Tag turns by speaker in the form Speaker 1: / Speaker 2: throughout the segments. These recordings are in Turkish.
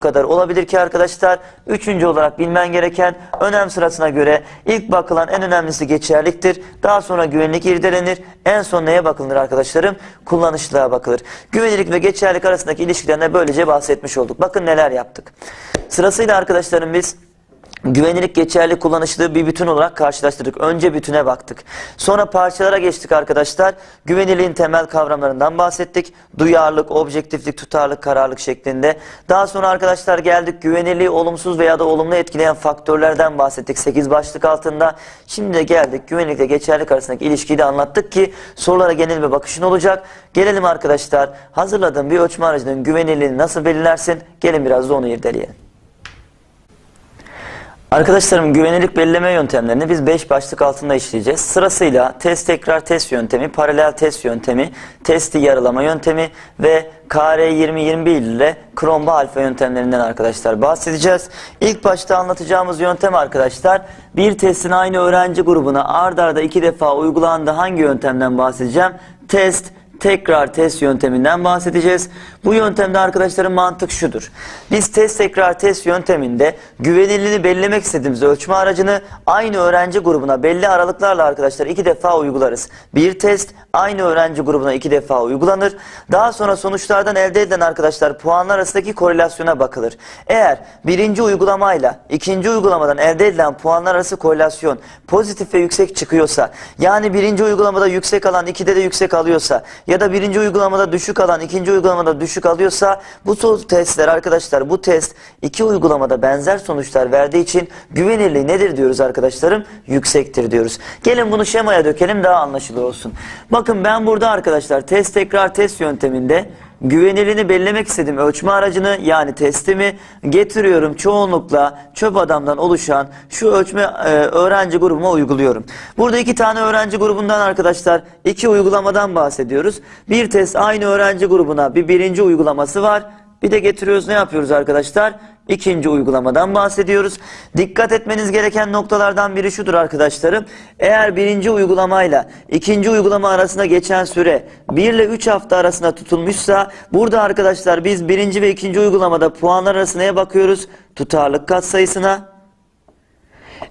Speaker 1: kadar olabilir ki arkadaşlar. Üçüncü olarak bilmen gereken önem sırasına göre ilk bakılan en önemlisi geçerliktir. Daha sonra güvenlik irdelenir. En son neye bakılır arkadaşlarım? Kullanışlılığa bakılır. Güvenlik ve geçerlik arasındaki ilişkiden de böylece bahsetmiş olduk. Bakın neler yaptık. Sırasıyla arkadaşlarım biz Güvenilik geçerli kullanışlı bir bütün olarak karşılaştırdık. Önce bütüne baktık. Sonra parçalara geçtik arkadaşlar. Güveniliğin temel kavramlarından bahsettik. Duyarlılık, objektiflik, tutarlılık, kararlılık şeklinde. Daha sonra arkadaşlar geldik güveniliği olumsuz veya da olumlu etkileyen faktörlerden bahsettik 8 başlık altında. Şimdi de geldik güvenlikle geçerlilik arasındaki ilişkiyi de anlattık ki sorulara genel bir bakışın olacak. Gelelim arkadaşlar hazırladığım bir ölçme aracının güvenilirliğini nasıl belirlersin? Gelin biraz da onu irdeleyelim. Arkadaşlarım güvenilik belirleme yöntemlerini biz 5 başlık altında işleyeceğiz. Sırasıyla test tekrar test yöntemi, paralel test yöntemi, testi yarılama yöntemi ve KR2021 ile kromba alfa yöntemlerinden arkadaşlar bahsedeceğiz. İlk başta anlatacağımız yöntem arkadaşlar bir testin aynı öğrenci grubuna ard arda iki defa uygulandığı hangi yöntemden bahsedeceğim? Test, tekrar test yönteminden bahsedeceğiz. Bu yöntemde arkadaşlarım mantık şudur. Biz test tekrar test yönteminde güvenilirliğini belirlemek istediğimiz ölçme aracını aynı öğrenci grubuna belli aralıklarla arkadaşlar iki defa uygularız. Bir test aynı öğrenci grubuna iki defa uygulanır. Daha sonra sonuçlardan elde edilen arkadaşlar puanlar arasındaki korelasyona bakılır. Eğer birinci uygulamayla ikinci uygulamadan elde edilen puanlar arası korelasyon pozitif ve yüksek çıkıyorsa yani birinci uygulamada yüksek alan ikide de yüksek alıyorsa ya da birinci uygulamada düşük alan ikinci uygulamada düşük alıyorsa bu testler arkadaşlar bu test iki uygulamada benzer sonuçlar verdiği için güvenirliği nedir diyoruz arkadaşlarım? Yüksektir diyoruz. Gelin bunu şemaya dökelim daha anlaşılır olsun. Bakın ben burada arkadaşlar test tekrar test yönteminde güvenilini belirlemek istediğim ölçme aracını yani testimi getiriyorum çoğunlukla çöp adamdan oluşan şu ölçme e, öğrenci grubuma uyguluyorum. Burada iki tane öğrenci grubundan arkadaşlar iki uygulamadan bahsediyoruz. Bir test aynı öğrenci grubuna bir birinci uygulaması var. Bir de getiriyoruz ne yapıyoruz arkadaşlar? İkinci uygulamadan bahsediyoruz. Dikkat etmeniz gereken noktalardan biri şudur arkadaşlarım. Eğer birinci uygulamayla ikinci uygulama arasında geçen süre 1 ile 3 hafta arasında tutulmuşsa burada arkadaşlar biz birinci ve ikinci uygulamada puanlar arasında neye bakıyoruz? Tutarlık katsayısına.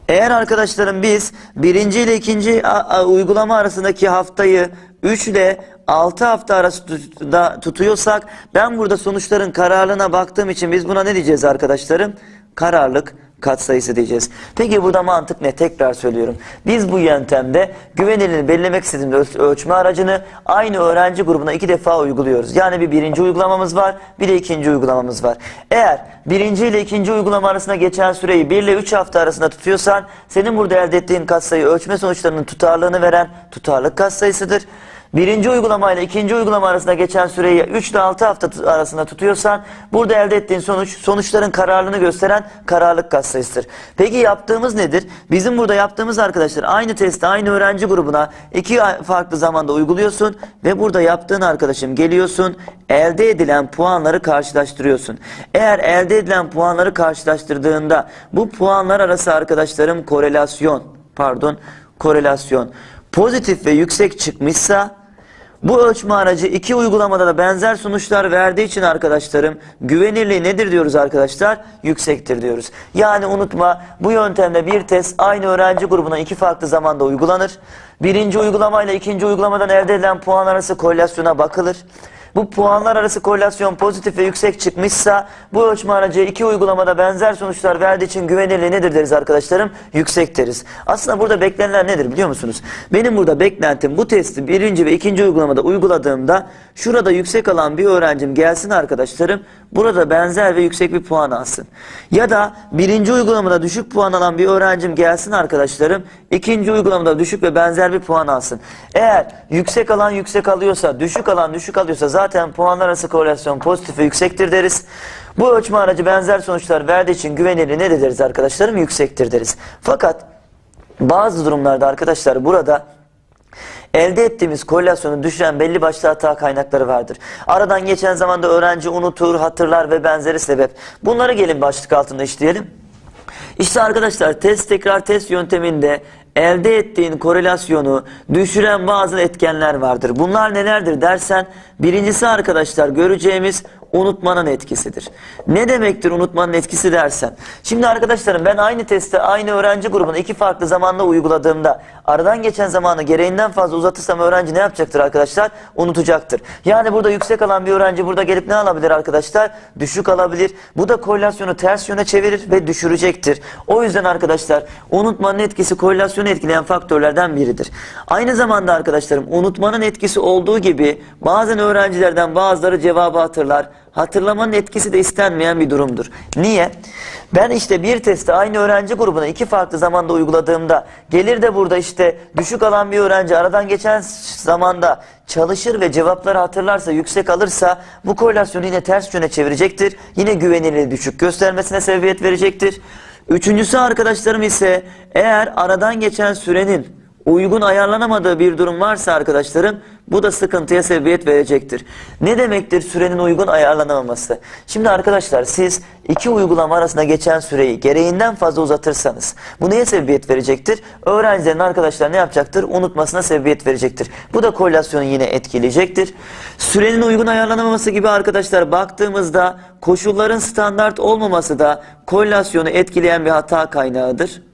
Speaker 1: Eğer arkadaşlarım biz birinci ile ikinci uygulama arasındaki haftayı 3 ile 6 hafta arasında tutuyorsak ben burada sonuçların kararlılığına baktığım için biz buna ne diyeceğiz arkadaşlarım? Kararlık katsayısı diyeceğiz. Peki burada mantık ne? Tekrar söylüyorum. Biz bu yöntemde güvenilirliğini belirlemek istediğimiz öl- ölçme aracını aynı öğrenci grubuna iki defa uyguluyoruz. Yani bir birinci uygulamamız var, bir de ikinci uygulamamız var. Eğer birinci ile ikinci uygulama arasında geçen süreyi 1 ile 3 hafta arasında tutuyorsan senin burada elde ettiğin katsayı ölçme sonuçlarının tutarlığını veren tutarlık katsayısıdır. Birinci uygulama ile ikinci uygulama arasında geçen süreyi 3 ile 6 hafta arasında tutuyorsan burada elde ettiğin sonuç sonuçların kararlılığını gösteren kararlılık katsayısıdır. Peki yaptığımız nedir? Bizim burada yaptığımız arkadaşlar aynı testi aynı öğrenci grubuna iki farklı zamanda uyguluyorsun ve burada yaptığın arkadaşım geliyorsun elde edilen puanları karşılaştırıyorsun. Eğer elde edilen puanları karşılaştırdığında bu puanlar arası arkadaşlarım korelasyon pardon korelasyon pozitif ve yüksek çıkmışsa bu ölçme aracı iki uygulamada da benzer sonuçlar verdiği için arkadaşlarım güvenirliği nedir diyoruz arkadaşlar? Yüksektir diyoruz. Yani unutma bu yöntemde bir test aynı öğrenci grubuna iki farklı zamanda uygulanır. Birinci uygulamayla ikinci uygulamadan elde edilen puan arası korelasyona bakılır. Bu puanlar arası korelasyon pozitif ve yüksek çıkmışsa bu ölçme aracı iki uygulamada benzer sonuçlar verdiği için güvenirliği nedir deriz arkadaşlarım? Yüksek deriz. Aslında burada beklenilen nedir biliyor musunuz? Benim burada beklentim bu testi birinci ve ikinci uygulamada uyguladığımda şurada yüksek alan bir öğrencim gelsin arkadaşlarım burada benzer ve yüksek bir puan alsın. Ya da birinci uygulamada düşük puan alan bir öğrencim gelsin arkadaşlarım ikinci uygulamada düşük ve benzer bir puan alsın. Eğer yüksek alan yüksek alıyorsa düşük alan düşük alıyorsa zaten puanlar arası korelasyon pozitif ve yüksektir deriz. Bu ölçme aracı benzer sonuçlar verdiği için güvenilirliği ne de deriz arkadaşlarım? Yüksektir deriz. Fakat bazı durumlarda arkadaşlar burada Elde ettiğimiz korelasyonu düşüren belli başlı hata kaynakları vardır. Aradan geçen zamanda öğrenci unutur, hatırlar ve benzeri sebep. Bunları gelin başlık altında işleyelim. İşte arkadaşlar test tekrar test yönteminde elde ettiğin korelasyonu düşüren bazı etkenler vardır. Bunlar nelerdir dersen Birincisi arkadaşlar göreceğimiz unutmanın etkisidir. Ne demektir unutmanın etkisi dersen? Şimdi arkadaşlarım ben aynı testi aynı öğrenci grubuna iki farklı zamanda uyguladığımda aradan geçen zamanı gereğinden fazla uzatırsam öğrenci ne yapacaktır arkadaşlar? Unutacaktır. Yani burada yüksek alan bir öğrenci burada gelip ne alabilir arkadaşlar? Düşük alabilir. Bu da korelasyonu ters yöne çevirir ve düşürecektir. O yüzden arkadaşlar unutmanın etkisi korelasyonu etkileyen faktörlerden biridir. Aynı zamanda arkadaşlarım unutmanın etkisi olduğu gibi bazen öğrencilerden bazıları cevabı hatırlar. Hatırlamanın etkisi de istenmeyen bir durumdur. Niye? Ben işte bir testi aynı öğrenci grubuna iki farklı zamanda uyguladığımda gelir de burada işte düşük alan bir öğrenci aradan geçen zamanda çalışır ve cevapları hatırlarsa yüksek alırsa bu korelasyonu yine ters yöne çevirecektir. Yine güvenilirliği düşük göstermesine sebebiyet verecektir. Üçüncüsü arkadaşlarım ise eğer aradan geçen sürenin uygun ayarlanamadığı bir durum varsa arkadaşlarım bu da sıkıntıya sebebiyet verecektir. Ne demektir sürenin uygun ayarlanamaması? Şimdi arkadaşlar siz iki uygulama arasında geçen süreyi gereğinden fazla uzatırsanız bu neye sebebiyet verecektir? Öğrencilerin arkadaşlar ne yapacaktır? Unutmasına sebebiyet verecektir. Bu da korelasyonu yine etkileyecektir. Sürenin uygun ayarlanamaması gibi arkadaşlar baktığımızda koşulların standart olmaması da korelasyonu etkileyen bir hata kaynağıdır.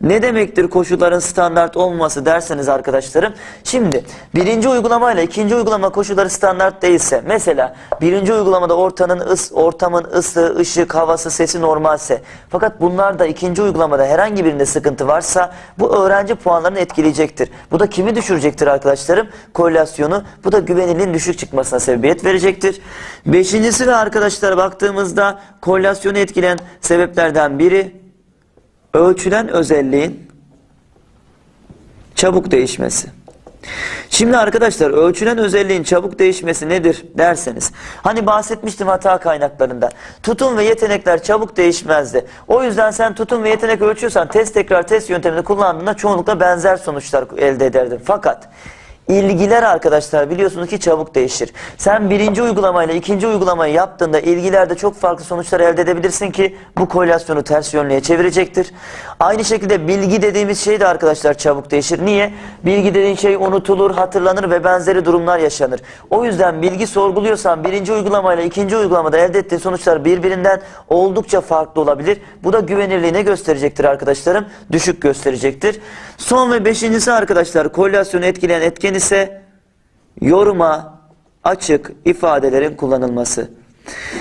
Speaker 1: Ne demektir koşulların standart olmaması derseniz arkadaşlarım. Şimdi birinci uygulama ile ikinci uygulama koşulları standart değilse mesela birinci uygulamada ortamın, ıs, ortamın ısı, ışık, havası, sesi normalse fakat bunlarda ikinci uygulamada herhangi birinde sıkıntı varsa bu öğrenci puanlarını etkileyecektir. Bu da kimi düşürecektir arkadaşlarım? Korelasyonu. Bu da güvenilirliğin düşük çıkmasına sebebiyet verecektir. Beşincisi ve arkadaşlar baktığımızda korelasyonu etkileyen sebeplerden biri ölçülen özelliğin çabuk değişmesi. Şimdi arkadaşlar ölçülen özelliğin çabuk değişmesi nedir derseniz. Hani bahsetmiştim hata kaynaklarında. Tutum ve yetenekler çabuk değişmezdi. O yüzden sen tutum ve yetenek ölçüyorsan test tekrar test yöntemini kullandığında çoğunlukla benzer sonuçlar elde ederdin. Fakat İlgiler arkadaşlar biliyorsunuz ki çabuk değişir. Sen birinci uygulamayla ikinci uygulamayı yaptığında ilgilerde çok farklı sonuçlar elde edebilirsin ki bu korelasyonu ters yönlüğe çevirecektir. Aynı şekilde bilgi dediğimiz şey de arkadaşlar çabuk değişir. Niye? Bilgi dediğin şey unutulur, hatırlanır ve benzeri durumlar yaşanır. O yüzden bilgi sorguluyorsan birinci uygulamayla ikinci uygulamada elde ettiğin sonuçlar birbirinden oldukça farklı olabilir. Bu da güvenirliği ne gösterecektir arkadaşlarım? Düşük gösterecektir. Son ve beşincisi arkadaşlar korelasyonu etkileyen etken ise yoruma açık ifadelerin kullanılması.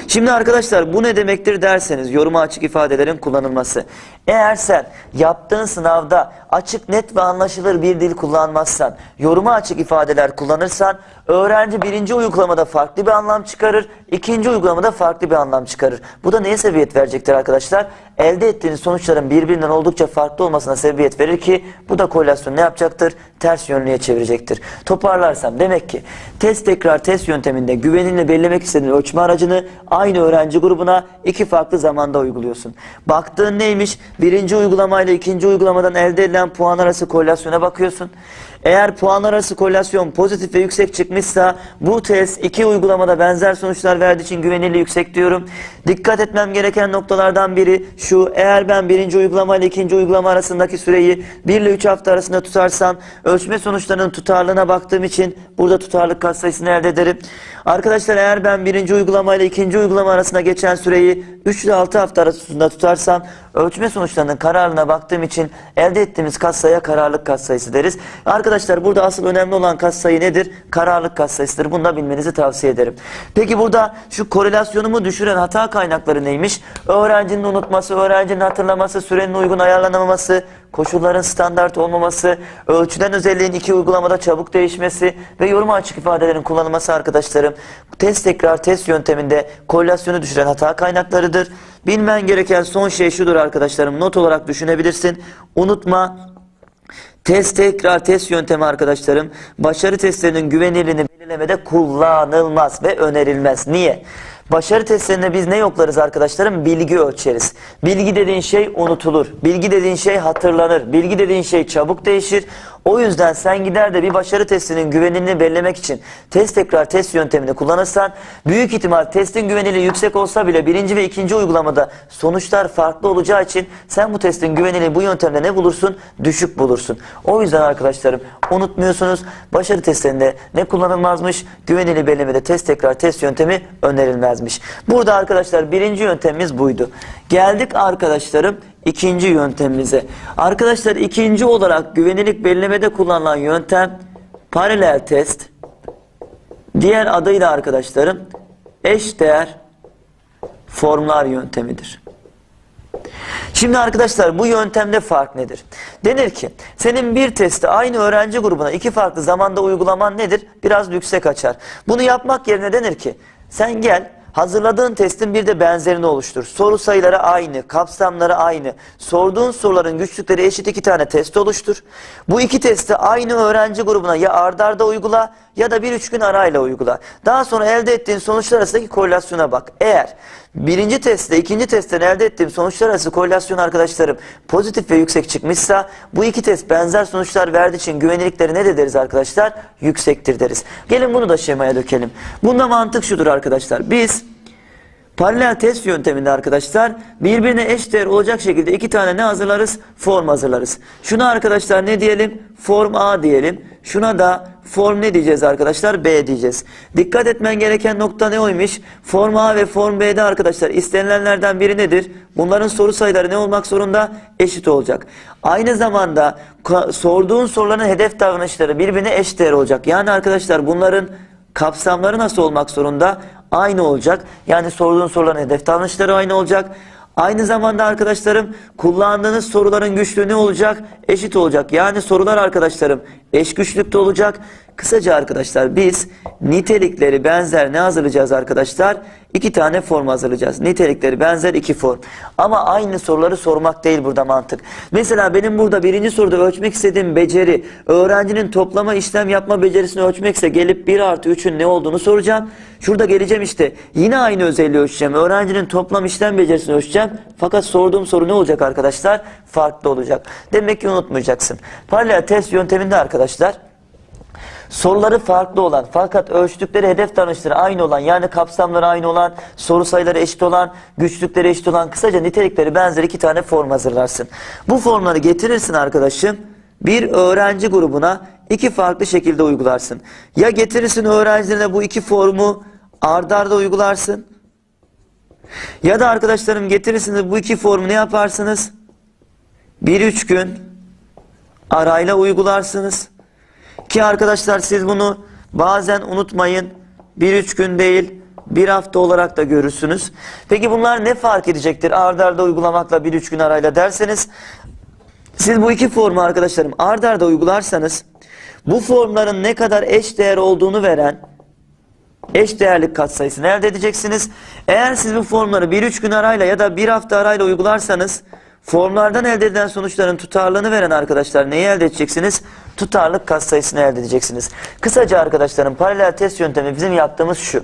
Speaker 1: Şimdi arkadaşlar bu ne demektir derseniz yoruma açık ifadelerin kullanılması. Eğer sen yaptığın sınavda açık net ve anlaşılır bir dil kullanmazsan, yoruma açık ifadeler kullanırsan öğrenci birinci uygulamada farklı bir anlam çıkarır, ikinci uygulamada farklı bir anlam çıkarır. Bu da neye sebebiyet verecektir arkadaşlar? Elde ettiğiniz sonuçların birbirinden oldukça farklı olmasına sebebiyet verir ki bu da korelasyonu ne yapacaktır? Ters yönlüğe çevirecektir. Toparlarsam demek ki test tekrar test yönteminde güvenini belirlemek istediğin ölçme aracını aynı öğrenci grubuna iki farklı zamanda uyguluyorsun. Baktığın neymiş? Birinci uygulamayla ikinci uygulamadan elde edilen puan arası korelasyona bakıyorsun. Eğer puan arası korelasyon pozitif ve yüksek çıkmışsa bu test iki uygulamada benzer sonuçlar verdiği için güvenilirliği yüksek diyorum. Dikkat etmem gereken noktalardan biri şu eğer ben birinci uygulama ile ikinci uygulama arasındaki süreyi 1 ile 3 hafta arasında tutarsam ölçme sonuçlarının tutarlığına baktığım için burada tutarlık katsayısını elde ederim. Arkadaşlar eğer ben birinci uygulama ile ikinci uygulama arasında geçen süreyi 3 ile 6 hafta arasında tutarsam ölçme sonuçlarının kararına baktığım için elde ettiğimiz katsayıya kararlılık katsayısı deriz. Arkadaşlar burada asıl önemli olan katsayı nedir? Kararlılık katsayısıdır. Bunu da bilmenizi tavsiye ederim. Peki burada şu korelasyonumu düşüren hata kaynakları neymiş? Öğrencinin unutması, öğrencinin hatırlaması, sürenin uygun ayarlanamaması, koşulların standart olmaması, ölçülen özelliğin iki uygulamada çabuk değişmesi ve yoruma açık ifadelerin kullanılması arkadaşlarım test tekrar test yönteminde korelasyonu düşüren hata kaynaklarıdır. Bilmen gereken son şey şudur arkadaşlarım not olarak düşünebilirsin. Unutma Test tekrar test yöntemi arkadaşlarım başarı testlerinin güvenilirliğini belirlemede kullanılmaz ve önerilmez. Niye? Başarı testlerinde biz ne yoklarız arkadaşlarım? Bilgi ölçeriz. Bilgi dediğin şey unutulur. Bilgi dediğin şey hatırlanır. Bilgi dediğin şey çabuk değişir. O yüzden sen gider de bir başarı testinin güvenilini belirlemek için test tekrar test yöntemini kullanırsan büyük ihtimal testin güvenilirliği yüksek olsa bile birinci ve ikinci uygulamada sonuçlar farklı olacağı için sen bu testin güvenilirliği bu yöntemde ne bulursun? Düşük bulursun. O yüzden arkadaşlarım unutmuyorsunuz başarı testlerinde ne kullanılmazmış? Güvenilirliği belirlemede test tekrar test yöntemi önerilmezmiş. Burada arkadaşlar birinci yöntemimiz buydu. Geldik arkadaşlarım ikinci yöntemimize. Arkadaşlar ikinci olarak güvenilirlik belirlemede kullanılan yöntem paralel test. Diğer adıyla arkadaşlarım eş değer formlar yöntemidir. Şimdi arkadaşlar bu yöntemde fark nedir? Denir ki senin bir testi aynı öğrenci grubuna iki farklı zamanda uygulaman nedir? Biraz yüksek açar. Bunu yapmak yerine denir ki sen gel hazırladığın testin bir de benzerini oluştur. Soru sayıları aynı, kapsamları aynı. Sorduğun soruların güçlükleri eşit iki tane test oluştur. Bu iki testi aynı öğrenci grubuna ya ardarda uygula ya da bir üç gün arayla uygula. Daha sonra elde ettiğin sonuçlar arasındaki korelasyona bak. Eğer birinci testte ikinci testten elde ettiğim sonuçlar arası korelasyon arkadaşlarım pozitif ve yüksek çıkmışsa bu iki test benzer sonuçlar verdiği için güvenilirlikleri ne de deriz arkadaşlar? Yüksektir deriz. Gelin bunu da şemaya dökelim. Bunda mantık şudur arkadaşlar. Biz Paralel test yönteminde arkadaşlar birbirine eş değer olacak şekilde iki tane ne hazırlarız? Form hazırlarız. Şuna arkadaşlar ne diyelim? Form A diyelim. Şuna da form ne diyeceğiz arkadaşlar? B diyeceğiz. Dikkat etmen gereken nokta ne oymuş? Form A ve form B'de arkadaşlar istenilenlerden biri nedir? Bunların soru sayıları ne olmak zorunda? Eşit olacak. Aynı zamanda sorduğun soruların hedef davranışları birbirine eş değer olacak. Yani arkadaşlar bunların kapsamları nasıl olmak zorunda? Aynı olacak. Yani sorduğun soruların hedef davranışları aynı olacak. Aynı zamanda arkadaşlarım kullandığınız soruların güçlüğü ne olacak? Eşit olacak. Yani sorular arkadaşlarım eş güçlükte olacak. Kısaca arkadaşlar biz nitelikleri benzer ne hazırlayacağız arkadaşlar? İki tane form hazırlayacağız. Nitelikleri benzer iki form. Ama aynı soruları sormak değil burada mantık. Mesela benim burada birinci soruda ölçmek istediğim beceri, öğrencinin toplama işlem yapma becerisini ölçmekse gelip 1 artı 3'ün ne olduğunu soracağım. Şurada geleceğim işte yine aynı özelliği ölçeceğim. Öğrencinin toplam işlem becerisini ölçeceğim. Fakat sorduğum soru ne olacak arkadaşlar? Farklı olacak. Demek ki unutmayacaksın. Paralel test yönteminde arkadaşlar soruları farklı olan fakat ölçtükleri hedef davranışları aynı olan yani kapsamları aynı olan soru sayıları eşit olan güçlükleri eşit olan kısaca nitelikleri benzer iki tane form hazırlarsın. Bu formları getirirsin arkadaşım bir öğrenci grubuna iki farklı şekilde uygularsın. Ya getirirsin öğrencilerine bu iki formu ardarda arda uygularsın ya da arkadaşlarım getirirsiniz bu iki formu ne yaparsınız? Bir üç gün arayla uygularsınız. Ki arkadaşlar siz bunu bazen unutmayın. Bir üç gün değil bir hafta olarak da görürsünüz. Peki bunlar ne fark edecektir ardarda arda uygulamakla bir üç gün arayla derseniz siz bu iki formu arkadaşlarım ardarda arda uygularsanız bu formların ne kadar eş değer olduğunu veren eş değerlik katsayısını elde edeceksiniz. Eğer siz bu formları bir üç gün arayla ya da bir hafta arayla uygularsanız Formlardan elde edilen sonuçların tutarlılığını veren arkadaşlar neyi elde edeceksiniz? Tutarlık katsayısını elde edeceksiniz. Kısaca arkadaşlarım paralel test yöntemi bizim yaptığımız şu.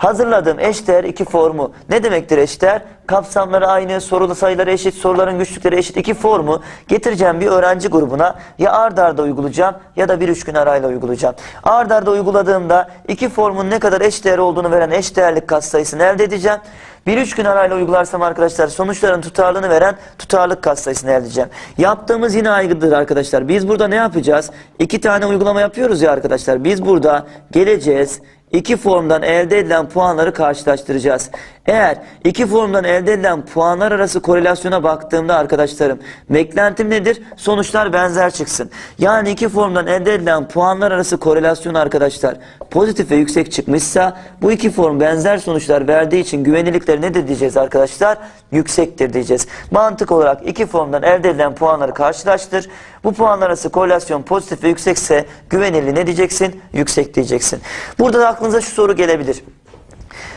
Speaker 1: Hazırladığım eşdeğer iki formu. Ne demektir eşdeğer? Kapsamları aynı, sorulu sayıları eşit, soruların güçlükleri eşit iki formu getireceğim bir öğrenci grubuna ya ard arda uygulayacağım ya da bir üç gün arayla uygulayacağım. Ard arda uyguladığımda iki formun ne kadar eşdeğer olduğunu veren eşdeğerlik katsayısını elde edeceğim. Bir üç gün arayla uygularsam arkadaşlar sonuçların tutarlılığını veren tutarlık katsayısını elde edeceğim. Yaptığımız yine aygıdır arkadaşlar. Biz burada ne yapacağız? İki tane uygulama yapıyoruz ya arkadaşlar. Biz burada geleceğiz. İki formdan elde edilen puanları karşılaştıracağız. Eğer iki formdan elde edilen puanlar arası korelasyona baktığımda arkadaşlarım beklentim nedir? Sonuçlar benzer çıksın. Yani iki formdan elde edilen puanlar arası korelasyon arkadaşlar pozitif ve yüksek çıkmışsa bu iki form benzer sonuçlar verdiği için güvenilirlikleri ne de diyeceğiz arkadaşlar? Yüksektir diyeceğiz. Mantık olarak iki formdan elde edilen puanları karşılaştır. Bu puanlar arası korelasyon pozitif ve yüksekse güvenilirliği ne diyeceksin? Yüksek diyeceksin. Burada da aklınıza şu soru gelebilir.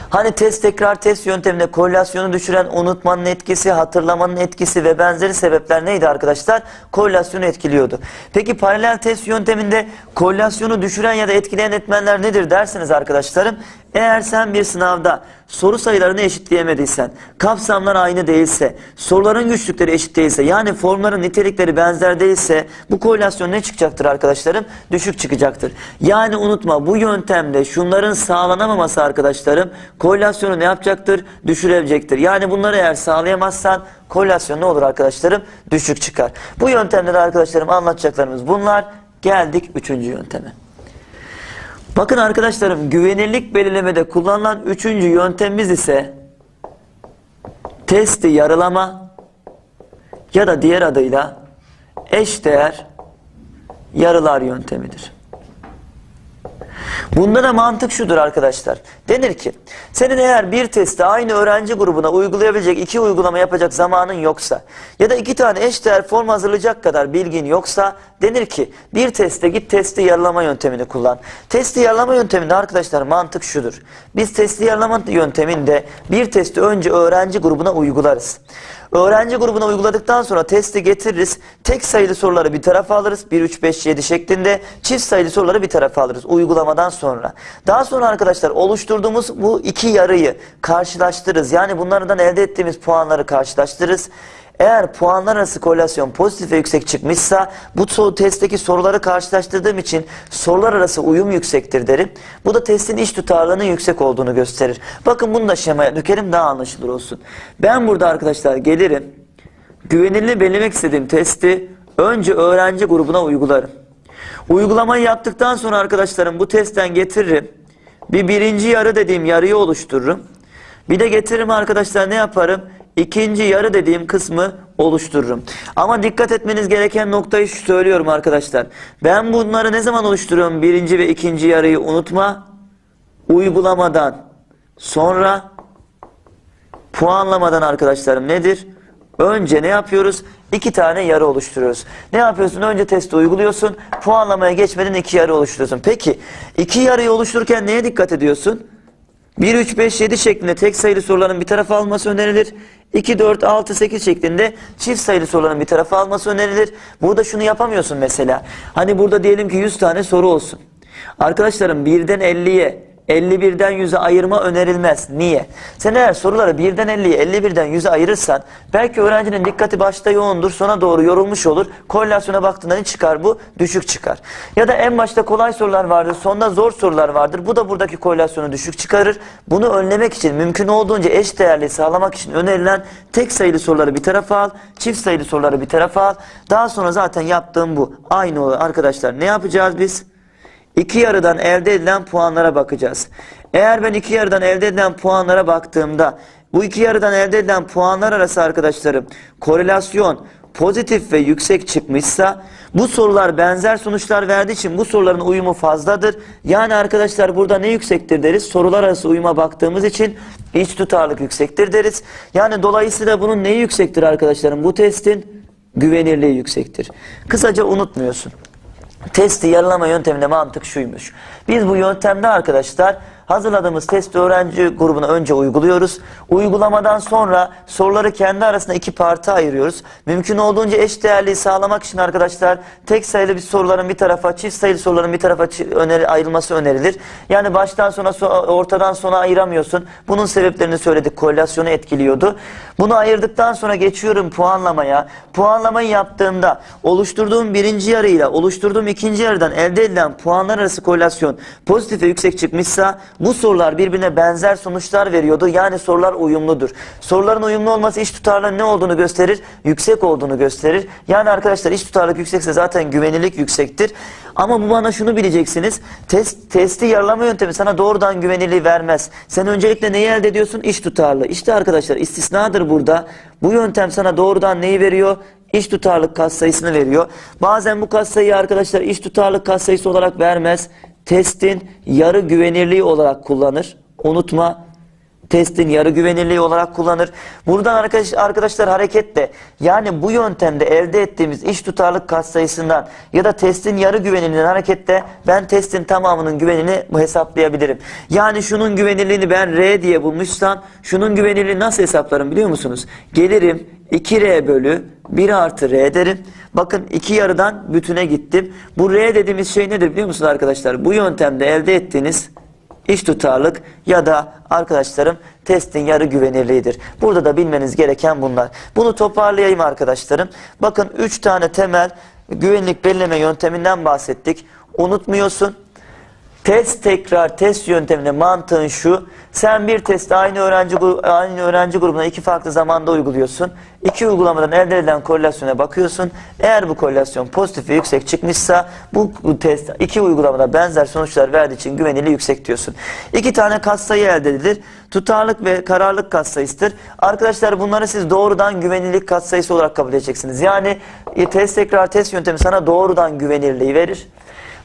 Speaker 1: Hani test tekrar test yönteminde korelasyonu düşüren unutmanın etkisi, hatırlamanın etkisi ve benzeri sebepler neydi arkadaşlar? Korelasyonu etkiliyordu. Peki paralel test yönteminde korelasyonu düşüren ya da etkileyen etmenler nedir dersiniz arkadaşlarım? Eğer sen bir sınavda soru sayılarını eşitleyemediysen, kapsamlar aynı değilse, soruların güçlükleri eşit değilse, yani formların nitelikleri benzer değilse bu korelasyon ne çıkacaktır arkadaşlarım? Düşük çıkacaktır. Yani unutma bu yöntemde şunların sağlanamaması arkadaşlarım korelasyonu ne yapacaktır? Düşürecektir. Yani bunları eğer sağlayamazsan korelasyon ne olur arkadaşlarım? Düşük çıkar. Bu yöntemde de arkadaşlarım anlatacaklarımız bunlar. Geldik üçüncü yönteme. Bakın arkadaşlarım güvenirlik belirlemede kullanılan üçüncü yöntemimiz ise testi yarılama ya da diğer adıyla eşdeğer yarılar yöntemidir. Bunda da mantık şudur arkadaşlar. Denir ki senin eğer bir testi aynı öğrenci grubuna uygulayabilecek iki uygulama yapacak zamanın yoksa ya da iki tane eşdeğer form hazırlayacak kadar bilgin yoksa denir ki bir teste git testi yarılama yöntemini kullan. Testi yarılama yönteminde arkadaşlar mantık şudur. Biz testi yarılama yönteminde bir testi önce öğrenci grubuna uygularız. Öğrenci grubuna uyguladıktan sonra testi getiririz. Tek sayılı soruları bir tarafa alırız. 1, 3, 5, 7 şeklinde. Çift sayılı soruları bir tarafa alırız uygulamadan sonra. Daha sonra arkadaşlar oluşturduğumuz bu iki yarıyı karşılaştırırız. Yani bunlardan elde ettiğimiz puanları karşılaştırırız. Eğer puanlar arası korelasyon pozitif ve yüksek çıkmışsa bu testteki soruları karşılaştırdığım için sorular arası uyum yüksektir derim. Bu da testin iş tutarlılığının yüksek olduğunu gösterir. Bakın bunu da şemaya dökerim daha anlaşılır olsun. Ben burada arkadaşlar gelirim. Güvenilirliğini belirlemek istediğim testi önce öğrenci grubuna uygularım. Uygulamayı yaptıktan sonra arkadaşlarım bu testten getiririm. Bir birinci yarı dediğim yarıyı oluştururum. Bir de getiririm arkadaşlar ne yaparım? İkinci yarı dediğim kısmı oluştururum. Ama dikkat etmeniz gereken noktayı söylüyorum arkadaşlar. Ben bunları ne zaman oluşturuyorum? Birinci ve ikinci yarıyı unutma. Uygulamadan sonra puanlamadan arkadaşlarım nedir? Önce ne yapıyoruz? İki tane yarı oluşturuyoruz. Ne yapıyorsun? Önce testi uyguluyorsun. Puanlamaya geçmeden iki yarı oluşturuyorsun. Peki iki yarıyı oluştururken neye dikkat ediyorsun? 1, 3, 5, 7 şeklinde tek sayılı soruların bir tarafa alması önerilir. 2, 4, 6, 8 şeklinde çift sayılı soruların bir tarafa alması önerilir. Burada şunu yapamıyorsun mesela. Hani burada diyelim ki 100 tane soru olsun. Arkadaşlarım 1'den 50'ye 51'den 100'e ayırma önerilmez. Niye? Sen eğer soruları 1'den 50'ye 51'den 100'e ayırırsan belki öğrencinin dikkati başta yoğundur sona doğru yorulmuş olur. Korelasyona baktığında ne çıkar bu? Düşük çıkar. Ya da en başta kolay sorular vardır sonda zor sorular vardır. Bu da buradaki korelasyonu düşük çıkarır. Bunu önlemek için mümkün olduğunca eş değerli sağlamak için önerilen tek sayılı soruları bir tarafa al. Çift sayılı soruları bir tarafa al. Daha sonra zaten yaptığım bu. Aynı olur arkadaşlar. Ne yapacağız biz? İki yarıdan elde edilen puanlara bakacağız. Eğer ben iki yarıdan elde edilen puanlara baktığımda bu iki yarıdan elde edilen puanlar arası arkadaşlarım korelasyon pozitif ve yüksek çıkmışsa bu sorular benzer sonuçlar verdiği için bu soruların uyumu fazladır. Yani arkadaşlar burada ne yüksektir deriz? Sorular arası uyuma baktığımız için iç tutarlık yüksektir deriz. Yani dolayısıyla bunun neyi yüksektir arkadaşlarım? Bu testin güvenirliği yüksektir. Kısaca unutmuyorsun. Testi yarılama yönteminde mantık şuymuş. Biz bu yöntemde arkadaşlar hazırladığımız testi öğrenci grubuna önce uyguluyoruz. Uygulamadan sonra soruları kendi arasında iki parça ayırıyoruz. Mümkün olduğunca eş değerliği sağlamak için arkadaşlar tek sayılı bir soruların bir tarafa, çift sayılı soruların bir tarafa öneri, ayrılması önerilir. Yani baştan sona, so- ortadan sona ayıramıyorsun. Bunun sebeplerini söyledik. Korelasyonu etkiliyordu. Bunu ayırdıktan sonra geçiyorum puanlamaya. Puanlamayı yaptığımda oluşturduğum birinci yarıyla oluşturduğum ikinci yarıdan elde edilen puanlar arası korelasyon pozitif ve yüksek çıkmışsa bu sorular birbirine benzer sonuçlar veriyordu. Yani sorular uyumludur. Soruların uyumlu olması iş tutarlığının ne olduğunu gösterir? Yüksek olduğunu gösterir. Yani arkadaşlar iş tutarlılık yüksekse zaten güvenilirlik yüksektir. Ama bu bana şunu bileceksiniz. Test, testi yaralama yöntemi sana doğrudan güvenilirliği vermez. Sen öncelikle neyi elde ediyorsun? İş tutarlı. İşte arkadaşlar istisnadır burada. Bu yöntem sana doğrudan neyi veriyor? İş tutarlık katsayısını veriyor. Bazen bu katsayıyı arkadaşlar iş tutarlık katsayısı olarak vermez. Testin yarı güvenirliği olarak kullanır. Unutma testin yarı güvenirliği olarak kullanır. Buradan arkadaş, arkadaşlar hareketle yani bu yöntemde elde ettiğimiz iş tutarlık katsayısından ya da testin yarı güvenirliğinden hareketle ben testin tamamının güvenini hesaplayabilirim. Yani şunun güvenirliğini ben R diye bulmuşsam şunun güvenirliğini nasıl hesaplarım biliyor musunuz? Gelirim 2R bölü 1 artı R derim. Bakın iki yarıdan bütüne gittim. Bu R dediğimiz şey nedir biliyor musunuz arkadaşlar? Bu yöntemde elde ettiğiniz iş tutarlık ya da arkadaşlarım testin yarı güvenirliğidir. Burada da bilmeniz gereken bunlar. Bunu toparlayayım arkadaşlarım. Bakın 3 tane temel güvenlik belirleme yönteminden bahsettik. Unutmuyorsun. Test tekrar test yöntemine mantığın şu. Sen bir testi aynı öğrenci aynı öğrenci grubuna iki farklı zamanda uyguluyorsun. İki uygulamadan elde edilen korelasyona bakıyorsun. Eğer bu korelasyon pozitif ve yüksek çıkmışsa bu test iki uygulamada benzer sonuçlar verdiği için güvenilirliği yüksek diyorsun. İki tane katsayı elde edilir. Tutarlık ve kararlılık katsayısıdır. Arkadaşlar bunları siz doğrudan güvenilirlik katsayısı olarak kabul edeceksiniz. Yani test tekrar test yöntemi sana doğrudan güvenilirliği verir.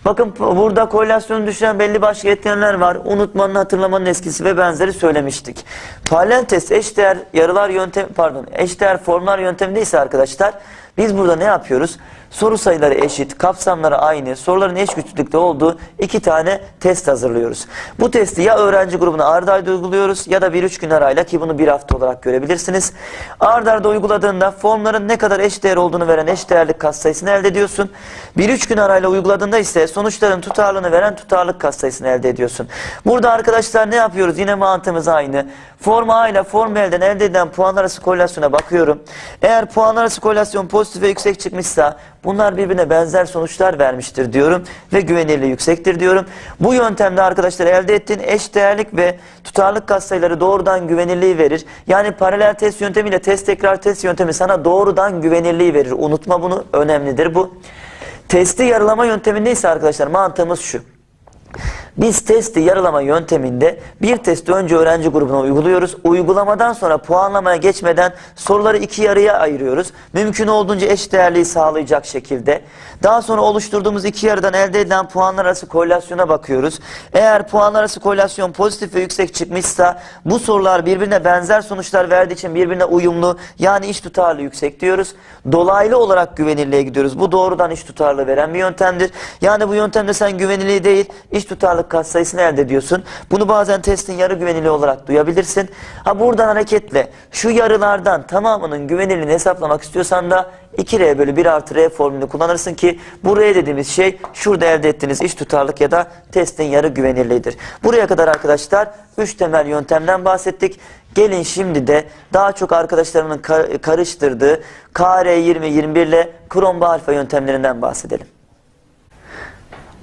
Speaker 1: Bakın burada korelasyonu düşüren belli başlı etkenler var. Unutmanın, hatırlamanın eskisi ve benzeri söylemiştik. Paralel eşdeğer yarılar yöntem pardon eşdeğer formlar yöntemindeyse arkadaşlar biz burada ne yapıyoruz? Soru sayıları eşit, kapsamları aynı, soruların eş güçlükte olduğu iki tane test hazırlıyoruz. Bu testi ya öğrenci grubuna arda arda uyguluyoruz ya da 1-3 gün arayla ki bunu bir hafta olarak görebilirsiniz. Arda arda uyguladığında formların ne kadar eşdeğer olduğunu veren eşdeğerlik katsayısını elde ediyorsun. 1-3 gün arayla uyguladığında ise sonuçların tutarlığını veren tutarlık katsayısını elde ediyorsun. Burada arkadaşlar ne yapıyoruz? Yine mantığımız aynı. Form A ile form B'den elde edilen puanlar arası korelasyona bakıyorum. Eğer puanlar arası korelasyon pozitif ve yüksek çıkmışsa bunlar birbirine benzer sonuçlar vermiştir diyorum ve güvenilirliği yüksektir diyorum. Bu yöntemde arkadaşlar elde ettiğin eşdeğerlik ve tutarlık katsayıları doğrudan güvenilirliği verir. Yani paralel test yöntemiyle test tekrar test yöntemi sana doğrudan güvenilirliği verir. Unutma bunu önemlidir bu. Testi yarılama yönteminde ise arkadaşlar mantığımız şu. Biz testi yarılama yönteminde bir testi önce öğrenci grubuna uyguluyoruz. Uygulamadan sonra puanlamaya geçmeden soruları iki yarıya ayırıyoruz. Mümkün olduğunca eş değerliği sağlayacak şekilde. Daha sonra oluşturduğumuz iki yarıdan elde edilen puanlar arası korelasyona bakıyoruz. Eğer puanlar arası korelasyon pozitif ve yüksek çıkmışsa bu sorular birbirine benzer sonuçlar verdiği için birbirine uyumlu yani iş tutarlı yüksek diyoruz. Dolaylı olarak güvenilirliğe gidiyoruz. Bu doğrudan iş tutarlı veren bir yöntemdir. Yani bu yöntemde sen güvenilirliği değil iş tutarlık katsayısını elde ediyorsun. Bunu bazen testin yarı güvenilirliği olarak duyabilirsin. Ha buradan hareketle şu yarılardan tamamının güvenilirliğini hesaplamak istiyorsan da 2R bölü 1 artı R formülünü kullanırsın ki bu R dediğimiz şey şurada elde ettiğiniz iş tutarlık ya da testin yarı güvenilirliğidir. Buraya kadar arkadaşlar 3 temel yöntemden bahsettik. Gelin şimdi de daha çok arkadaşlarımın kar- karıştırdığı KR20-21 ile Kromba alfa yöntemlerinden bahsedelim.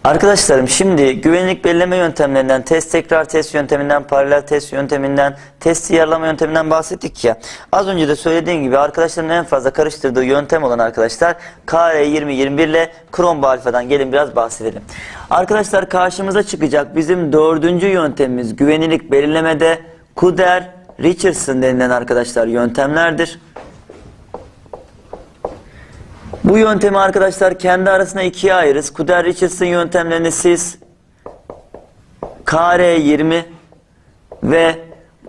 Speaker 1: Arkadaşlarım şimdi güvenlik belirleme yöntemlerinden, test tekrar test yönteminden, paralel test yönteminden, test yarlama yönteminden bahsettik ya. Az önce de söylediğim gibi arkadaşların en fazla karıştırdığı yöntem olan arkadaşlar KR2021 ile Chrome alfadan gelin biraz bahsedelim. Arkadaşlar karşımıza çıkacak bizim dördüncü yöntemimiz güvenlik belirlemede Kuder, Richardson denilen arkadaşlar yöntemlerdir. Bu yöntemi arkadaşlar kendi arasına ikiye ayırırız. Kuder Richardson yöntemlerini siz KR20 ve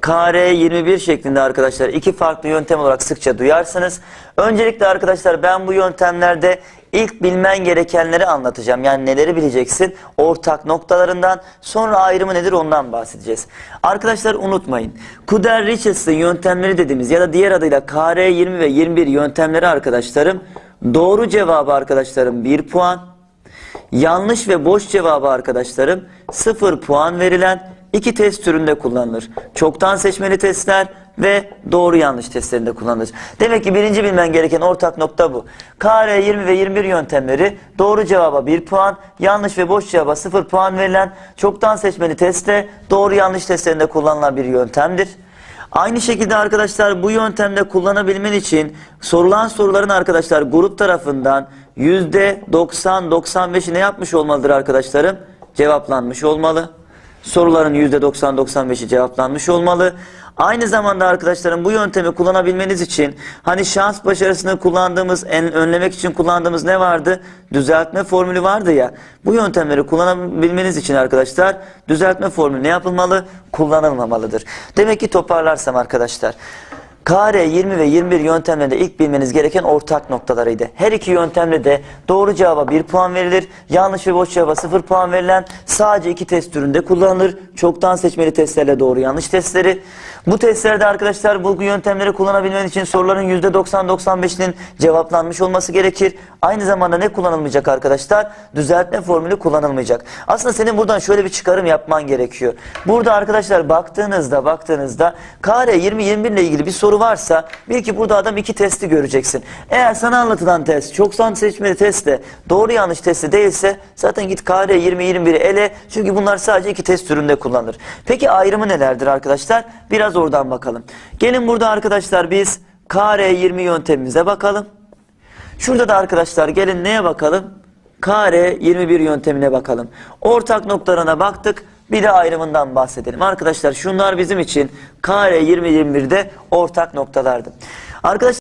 Speaker 1: KR21 şeklinde arkadaşlar iki farklı yöntem olarak sıkça duyarsınız. Öncelikle arkadaşlar ben bu yöntemlerde ilk bilmen gerekenleri anlatacağım. Yani neleri bileceksin? Ortak noktalarından sonra ayrımı nedir ondan bahsedeceğiz. Arkadaşlar unutmayın. Kuder Richardson yöntemleri dediğimiz ya da diğer adıyla KR20 ve 21 yöntemleri arkadaşlarım doğru cevabı arkadaşlarım 1 puan. Yanlış ve boş cevabı arkadaşlarım 0 puan verilen iki test türünde kullanılır. Çoktan seçmeli testler ve doğru yanlış testlerinde kullanılır. Demek ki birinci bilmen gereken ortak nokta bu. KR 20 ve 21 yöntemleri doğru cevaba 1 puan, yanlış ve boş cevaba 0 puan verilen çoktan seçmeli testte doğru yanlış testlerinde kullanılan bir yöntemdir. Aynı şekilde arkadaşlar bu yöntemde kullanabilmen için sorulan soruların arkadaşlar grup tarafından %90-95'i ne yapmış olmalıdır arkadaşlarım? Cevaplanmış olmalı. Soruların %90-95'i cevaplanmış olmalı. Aynı zamanda arkadaşlarım bu yöntemi kullanabilmeniz için hani şans başarısını kullandığımız, en, önlemek için kullandığımız ne vardı? Düzeltme formülü vardı ya. Bu yöntemleri kullanabilmeniz için arkadaşlar düzeltme formülü ne yapılmalı? Kullanılmamalıdır. Demek ki toparlarsam arkadaşlar. KR 20 ve 21 yöntemlerinde ilk bilmeniz gereken ortak noktalarıydı. Her iki yöntemde de doğru cevaba 1 puan verilir, yanlış ve boş cevaba 0 puan verilen sadece iki test türünde kullanılır. Çoktan seçmeli testlerle doğru yanlış testleri. Bu testlerde arkadaşlar bulgu yöntemleri kullanabilmen için soruların %90-95'inin cevaplanmış olması gerekir. Aynı zamanda ne kullanılmayacak arkadaşlar? Düzeltme formülü kullanılmayacak. Aslında senin buradan şöyle bir çıkarım yapman gerekiyor. Burada arkadaşlar baktığınızda baktığınızda kare 20-21 ile ilgili bir soru varsa bil ki burada adam iki testi göreceksin. Eğer sana anlatılan test çoksan seçmeli testte doğru yanlış testi değilse zaten git kare 20-21'i ele çünkü bunlar sadece iki test türünde kullanılır. Peki ayrımı nelerdir arkadaşlar? Biraz oradan bakalım. Gelin burada arkadaşlar biz kare 20 yöntemimize bakalım. Şurada da arkadaşlar gelin neye bakalım? Kare 21 yöntemine bakalım. Ortak noktalarına baktık. Bir de ayrımından bahsedelim. Arkadaşlar şunlar bizim için kare 20-21'de ortak noktalardı. Arkadaşlar